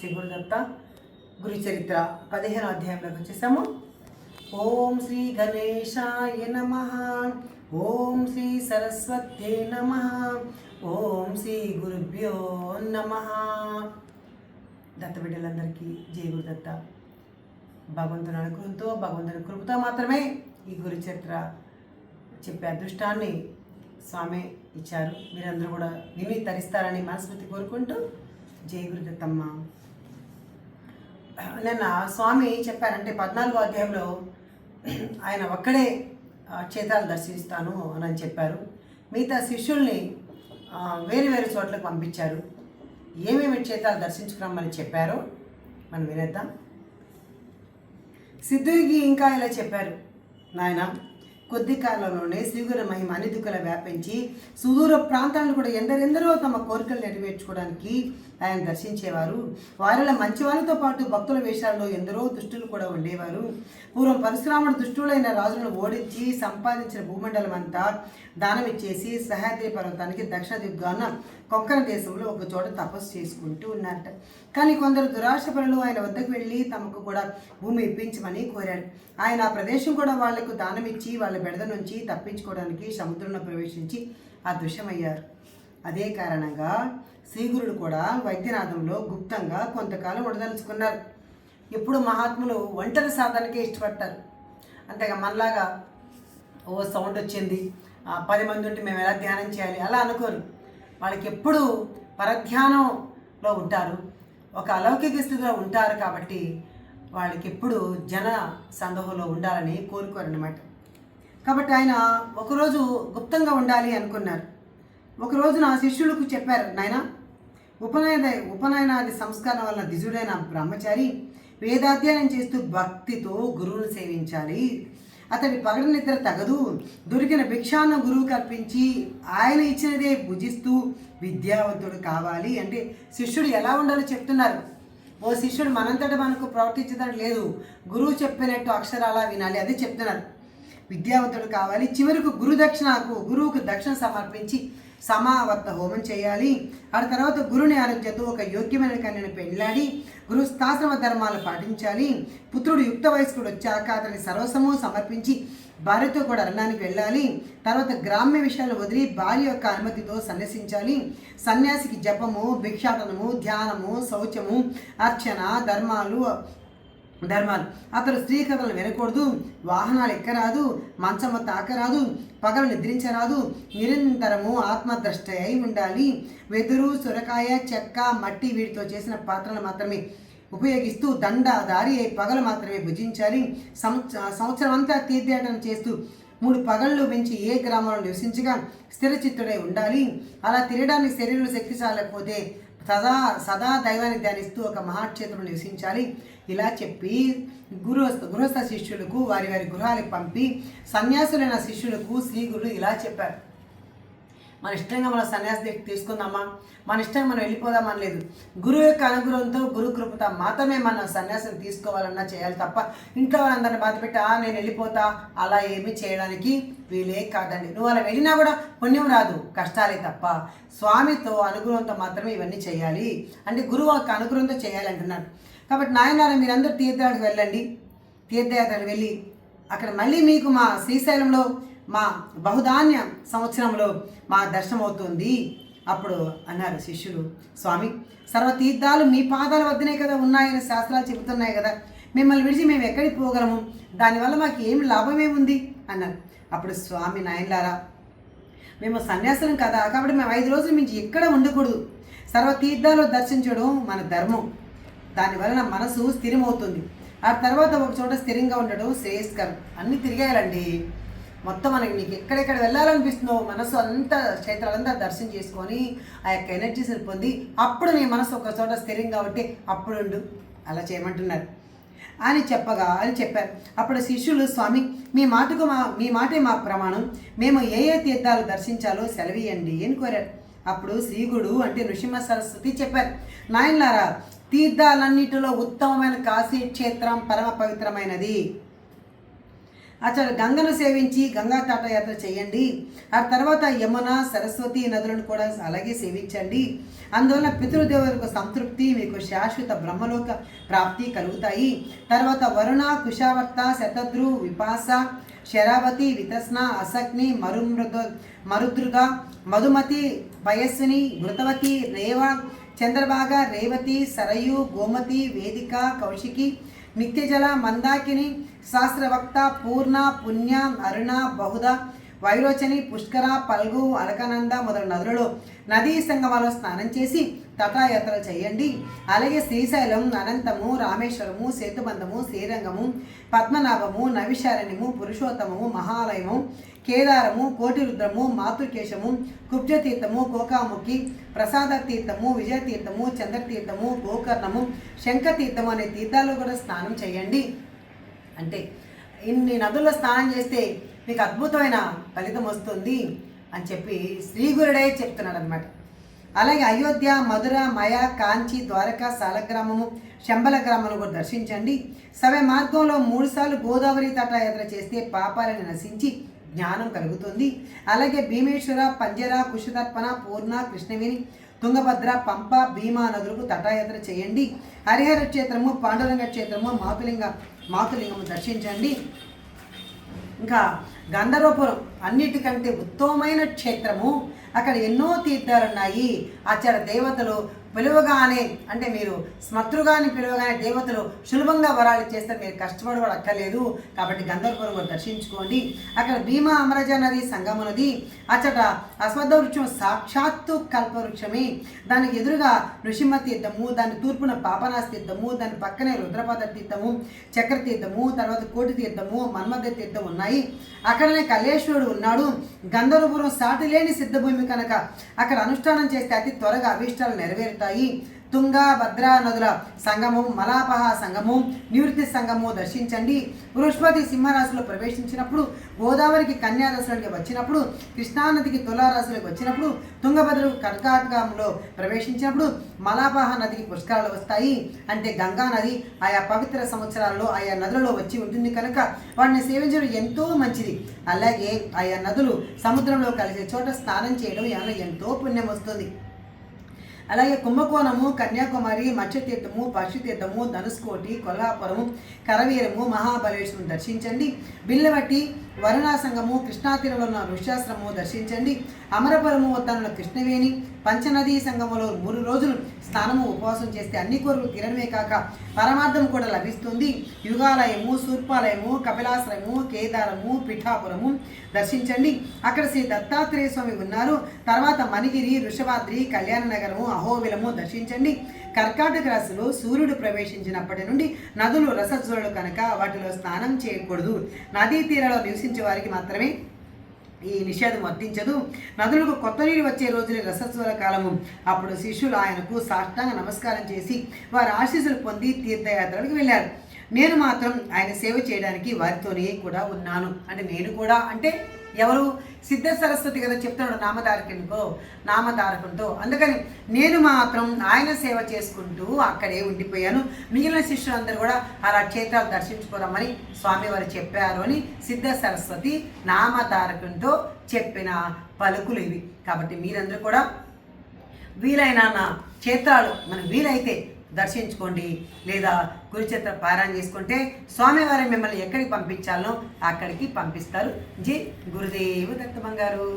శ్రీగురుదత్త గురుదత్త గురు చరిత్ర అధ్యాయంలోకి వచ్చేసాము. ఓం శ్రీ గణేశాయ నమ ఓం శ్రీ సరస్వతే నమ ఓం శ్రీ గురుభ్యో నమ. దత్త బిడ్డలందరికీ జయ గురుదత్త. భగవంతుని అనుగ్రహంతో భగవంతుని కృపతో మాత్రమే ఈ గురుచరిత్ర చెప్పే అదృష్టాన్ని స్వామి ఇచ్చారు. మీరందరూ కూడా విని తరిస్తారని మనస్ఫూర్తి కోరుకుంటూ జయ గురుదత్తమ్మ. నిన్న స్వామి చెప్పారంటే పద్నాలుగో అధ్యాయంలో ఆయన ఒక్కడే చేతాలు క్షేత్రాలు దర్శిస్తాను అని చెప్పారు. మిగతా శిష్యుల్ని వేరు వేరు చోట్లకు పంపించారు. ఏమేమి క్షేత్రాలు దర్శించుకురమ్మని చెప్పారో మనం వినేద్దాం. సిద్ధుడికి ఇంకా ఇలా చెప్పారు. నాయన కొద్ది కాలంలోనే శ్రీగురు మహిమ అన్ని వ్యాపించి సుదూర ప్రాంతాలను కూడా ఎందరెందరో తమ కోరికలు నెరవేర్చుకోవడానికి ఆయన దర్శించేవారు. వారిలో మంచి వారితో పాటు భక్తుల వేషాల్లో ఎందరో దుష్టులు కూడా ఉండేవారు. పూర్వం పరశురాముడు దుష్టులైన రాజులను ఓడించి సంపాదించిన భూమండలం అంతా దానం ఇచ్చేసి పర్వతానికి దక్షిణ దిగ్గాన కొక్కన దేశంలో ఒక చోట తపస్సు చేసుకుంటూ ఉన్నారట. కానీ కొందరు దురాశ పనులు ఆయన వద్దకు వెళ్ళి తమకు కూడా భూమి ఇప్పించమని కోరారు. ఆయన ఆ ప్రదేశం కూడా వాళ్ళకు దానమిచ్చి ఇచ్చి వాళ్ళ బెడద నుంచి తప్పించుకోవడానికి సముద్రంలో ప్రవేశించి అదృశ్యమయ్యారు. అదే కారణంగా శ్రీగురుడు కూడా వైద్యనాథంలో గుప్తంగా కొంతకాలం ఉండదలుచుకున్నారు. ఎప్పుడు మహాత్ములు ఒంటరి సాధనకే ఇష్టపడతారు. అంతేగా మనలాగా ఓ సౌండ్ వచ్చింది ఆ, పది మంది ఉంటే మేము ఎలా ధ్యానం చేయాలి? అలా అనుకోరు. వాళ్ళకి ఎప్పుడు పరధ్యానంలో ఉంటారు. ఒక అలౌకిక స్థితిలో ఉంటారు కాబట్టి వాళ్ళకి ఎప్పుడు జన సందోహంలో ఉండాలని కోరుకోరనమాట కాబట్టి ఆయన ఒకరోజు గుప్తంగా ఉండాలి అనుకున్నారు. ఒకరోజు నా శిష్యులకు చెప్పారు నాయన ఉపనయన ఉపనయనాది సంస్కారం వల్ల దిజుడైన బ్రహ్మచారి వేదాధ్యయనం చేస్తూ భక్తితో గురువును సేవించాలి. అతడి పగడ నిద్ర తగదు. దొరికిన భిక్షాన్న గురువు కల్పించి ఆయన ఇచ్చినదే భుజిస్తూ విద్యావంతుడు కావాలి అంటే శిష్యుడు ఎలా ఉండాలో చెప్తున్నారు. ఓ శిష్యుడు మనంతట మనకు ప్రవర్తించడం లేదు. గురువు చెప్పినట్టు అక్షరాలా వినాలి అది చెప్తున్నారు. విద్యావంతుడు కావాలి చివరకు గురు దక్షిణకు గురువుకు దక్షిణ సమర్పించి సమావర్త హోమం చేయాలి. ఆ తర్వాత గురుని ఆరోగ్యతో ఒక యోగ్యమైన కన్యను పెళ్ళాడి గురుస్థాశ్రమ ధర్మాలు పాటించాలి. పుత్రుడు యుక్త వయస్కుడు వచ్చాక అతని సర్వస్వము సమర్పించి భార్యతో కూడా అరణానికి వెళ్ళాలి. తర్వాత గ్రామ్య విషయాలు వదిలి భార్య యొక్క అనుమతితో సన్యసించాలి. సన్యాసికి జపము భిక్షాటనము ధ్యానము శౌచము అర్చన ధర్మాలు ధర్మాలు. అతడు స్త్రీ కథలు వినకూడదు వాహనాలు ఎక్కరాదు మంచము తాకరాదు పగలు నిద్రించరాదు నిరంతరము ఆత్మద్రష్ట అయి ఉండాలి. వెదురు సొరకాయ చెక్క మట్టి వీటితో చేసిన పాత్రలు మాత్రమే ఉపయోగిస్తూ దండ దారి అయి పగలు మాత్రమే భుజించాలి. సంవత్స- సంవత్సరం అంతా తీర్థయాటన చేస్తూ మూడు పగళ్ళు పెంచి ఏ గ్రామంలో నివసించగా స్థిరచిత్తుడై ఉండాలి. అలా తిరగడానికి శరీరం శక్తి చాలకపోతే సదా సదా దైవాన్ని ధ్యానిస్తూ ఒక మహాక్షేత్రం నివసించాలి. ఇలా చెప్పి గృహస్థ గృహస్థ శిష్యులకు వారి వారి గృహాలకు పంపి సన్యాసులైన శిష్యులకు శ్రీ గురుడు ఇలా చెప్పారు. మన ఇష్టంగా మన సన్యాసి దగ్గర తీసుకుందామా? మన ఇష్టంగా మనం వెళ్ళిపోదామా లేదు. గురువు యొక్క అనుగ్రహంతో గురు కృపత మాత్రమే మన సన్యాసం తీసుకోవాలన్నా చేయాలి తప్ప ఇంట్లో వాళ్ళందరిని బాధ పెట్టి "ఆ, నేను వెళ్ళిపోతా. అలా ఏమీ చేయడానికి వీలే కాదండి. నువ్వు అలా వెళ్ళినా కూడా పుణ్యం రాదు. కష్టాలే తప్ప స్వామితో అనుగ్రహంతో మాత్రమే ఇవన్నీ చేయాలి. అంటే గురువు యొక్క అనుగ్రహంతో చేయాలంటున్నాడు కాబట్టి నాయనారా మీరందరూ తీర్థయాత్రకు వెళ్ళండి. తీర్థయాత్రకు వెళ్ళి అక్కడ మళ్ళీ మీకు మా శ్రీశైలంలో మా బహుధాన్య సంవత్సరంలో మా దర్శనమవుతుంది. అప్పుడు అన్నారు శిష్యులు స్వామి సర్వతీర్థాలు మీ పాదాల వద్దనే కదా ఉన్నాయని శాస్త్రాలు చెబుతున్నాయి కదా. మిమ్మల్ని విడిచి మేము ఎక్కడికి పోగలము? దానివల్ల మాకు ఏం లాభం ఏముంది అన్నారు. అప్పుడు స్వామి నాయనలారా మేము సన్యాసులం కదా. కాబట్టి మేము ఐదు రోజుల మించి ఎక్కడ ఉండకూడదు. సర్వతీర్థాలు దర్శించడం మన ధర్మం. దానివలన మనసు స్థిరమవుతుంది. ఆ తర్వాత ఒక చోట స్థిరంగా ఉండడం శ్రేయస్కరం. అన్నీ తిరిగేయాలండి మొత్తం మనకి నీకు ఎక్కడెక్కడ వెళ్ళాలనిపిస్తుందో మనసు అంతా క్షేత్రాలంతా దర్శనం చేసుకొని ఆ యొక్క ఎనర్జీస్ని పొంది అప్పుడు నీ మనసు ఒక చోట స్థిరం ఉంటే అప్పుడు ఉండు. అలా చేయమంటున్నారు. అని చెప్పగా అని చెప్పారు. అప్పుడు శిష్యులు స్వామి మీ మాటకు మా మీ మాటే మా ప్రమాణం. మేము ఏ ఏ తీర్థాలు దర్శించాలో సెలవియండి అని కోరారు. అప్పుడు శ్రీగుడు అంటే నృసింహ సరస్వతి చెప్పారు నాయన్లారా తీర్థాలన్నిటిలో ఉత్తమమైన కాశీ క్షేత్రం పరమ పవిత్రమైనది. అతడు గంగను సేవించి గంగా తాటయాత్ర చేయండి. ఆ తర్వాత యమున సరస్వతి నదులను కూడా అలాగే సేవించండి. అందువల్ల పితృదేవులకు సంతృప్తి మీకు శాశ్వత బ్రహ్మలోక ప్రాప్తి కలుగుతాయి. తర్వాత వరుణ కుశావర్త శతద్రు విపాస శరావతి వితస్న అసగ్ని మరుమృద మరుద్రుగ మధుమతి వయస్సుని మృతవతి రేవ చంద్రభాగ రేవతి సరయు గోమతి వేదిక కౌశికి నిత్యజల మందాకిని శాస్త్రవక్త పూర్ణ పుణ్య అరుణ బహుద వైరోచని పుష్కర పల్గు అలకనంద మొదలైన నదులలో నదీ సంగమాలో స్నానం చేసి తటాయాత్రలు చేయండి. అలాగే శ్రీశైలం అనంతము రామేశ్వరము సేతుబంధము శ్రీరంగము పద్మనాభము నవిశారణ్యము పురుషోత్తమము మహాలయము కేదారము కోటిరుద్రము మాతృకేశము కుబ్జతీర్థము కోకాముఖి ప్రసాద తీర్థము విజయతీర్థము చంద్రతీర్థము గోకర్ణము శంఖతీర్థము అనే తీర్థాల్లో కూడా స్నానం చేయండి. అంటే ఇన్ని నదుల్లో స్నానం చేస్తే మీకు అద్భుతమైన ఫలితం వస్తుంది అని చెప్పి శ్రీగురుడే చెప్తున్నాడు అనమాట అలాగే అయోధ్య మధుర మయ కాంచి ద్వారక సాలగ్రామము శంబల గ్రామాలను కూడా దర్శించండి. సవే మార్గంలో మూడుసార్లు గోదావరి తటయాత్ర చేస్తే పాపాలను నశించి జ్ఞానం కలుగుతుంది. అలాగే భీమేశ్వర పంజర కుషతర్పణ పూర్ణ కృష్ణవేణి తుంగభద్ర పంప భీమా నదులకు తటాయాత్ర చేయండి. హరిహర క్షేత్రము పాండురంగ క్షేత్రము మాతులింగ మాతులింగము దర్శించండి. ఇంకా గంధర్వపురం అన్నిటికంటే ఉత్తమమైన క్షేత్రము. అక్కడ ఎన్నో తీర్థాలు ఉన్నాయి అక్కడ దేవతలు పిలువగానే అంటే మీరు స్మతృగాని పిలువగానే దేవతలు సులభంగా వరాలు చేస్తే మీరు కష్టపడి కూడా అక్కర్లేదు. కాబట్టి గంధర్వపురం దర్శించుకోండి. అక్కడ భీమా అమరజ నది సంగమ నది అచ్చట అశ్వద్ధ వృక్షం సాక్షాత్తు కల్పవృక్షమే. దానికి ఎదురుగా నృసింహ తీర్థము దాని తూర్పున పాపనాశ తీర్థము దాని పక్కనే రుద్రపద తీర్థము చక్ర తీర్థము తర్వాత కోటి తీర్థము మన్మథ తీర్థం ఉన్నాయి. అక్కడనే కలేశ్వరుడు ఉన్నాడు. గంధర్వపురం సాటి లేని సిద్ధభూమి కనుక అక్కడ అనుష్ఠానం చేస్తే అతి త్వరగా అభీష్టాలు నెరవేరుతాయి. తుంగభద్రా నదుల సంగమం మలాపహ సంగమం నివృత్తి సంగము దర్శించండి. బృహస్పతి సింహరాశిలో ప్రవేశించినప్పుడు గోదావరికి కన్యారాశులకి వచ్చినప్పుడు కృష్ణానదికి తులారాశులకు వచ్చినప్పుడు తుంగభద్రకు కర్కాటకంలో ప్రవేశించినప్పుడు మలాపహ నదికి పుష్కరాలు వస్తాయి. అంటే గంగా నది ఆయా పవిత్ర సంవత్సరాల్లో ఆయా నదులలో వచ్చి ఉంటుంది కనుక వాటిని సేవించడం ఎంతో మంచిది. అలాగే ఆయా నదులు సముద్రంలో కలిసే చోట స్నానం చేయడం వల్ల ఎంతో పుణ్యం వస్తుంది. అలాగే కుంభకోణము కన్యాకుమారి మత్స్యతీర్థము పశుతీర్థము ధనుస్కోటి కొల్లాపురము కరవీరము మహాబలేశ్వరం దర్శించండి. బిల్లవట్టి వరుణాసంగము కృష్ణాతీరంలో ఉన్న ఋష్యాశ్రమము దర్శించండి. అమరపురము వద్దనున్న కృష్ణవేణి పంచనదీ సంగములో మూడు రోజులు స్నానము ఉపవాసం చేస్తే అన్ని కోరికలు తీరడమే కాక పరమార్థం కూడా లభిస్తుంది. యుగాలయము శూర్పాలయము కపిలాశ్రయము కేదారము పిఠాపురము దర్శించండి. అక్కడ శ్రీ దత్తాత్రేయ స్వామి ఉన్నారు. తర్వాత మణిగిరి వృషభాద్రి కళ్యాణ నగరము అహోబిలము దర్శించండి. కర్కాటక రాశిలో సూర్యుడు ప్రవేశించినప్పటి నుండి నదులు రసజ్వరులు కనుక వాటిలో స్నానం చేయకూడదు. నదీ తీరాలో నివసించే వారికి మాత్రమే ఈ నిషేధం వర్తించదు. నదులకు కొత్త నీరు వచ్చే రోజున రసస్వర కాలము. అప్పుడు శిష్యులు ఆయనకు సాష్టాంగ నమస్కారం చేసి వారి ఆశీస్సులు పొంది తీర్థయాత్రలకు వెళ్ళారు. నేను మాత్రం ఆయన సేవ చేయడానికి వారితోనే కూడా ఉన్నాను. అంటే నేను కూడా అంటే ఎవరు? సిద్ధ సరస్వతి కదా చెప్తున్నాడు నామధారకునికో నామధారకునితో అందుకని నేను మాత్రం ఆయన సేవ చేసుకుంటూ అక్కడే ఉండిపోయాను. మిగిలిన శిష్యులందరూ కూడా అలా క్షేత్రాలు దర్శించుకోరమ్మని స్వామివారు చెప్పారు అని సిద్ధ సరస్వతి నామధారకునితో చెప్పిన పలుకులు ఇవి. కాబట్టి మీరందరూ కూడా వీలైన నా క్షేత్రాలు మనకు వీలైతే దర్శించుకోండి లేదా కురుచేత్ర పారాయణ చేసుకుంటే స్వామివారి మిమ్మల్ని ఎక్కడికి పంపించాలో అక్కడికి పంపిస్తారు. జీ గురుదేవు దత్తమంగారు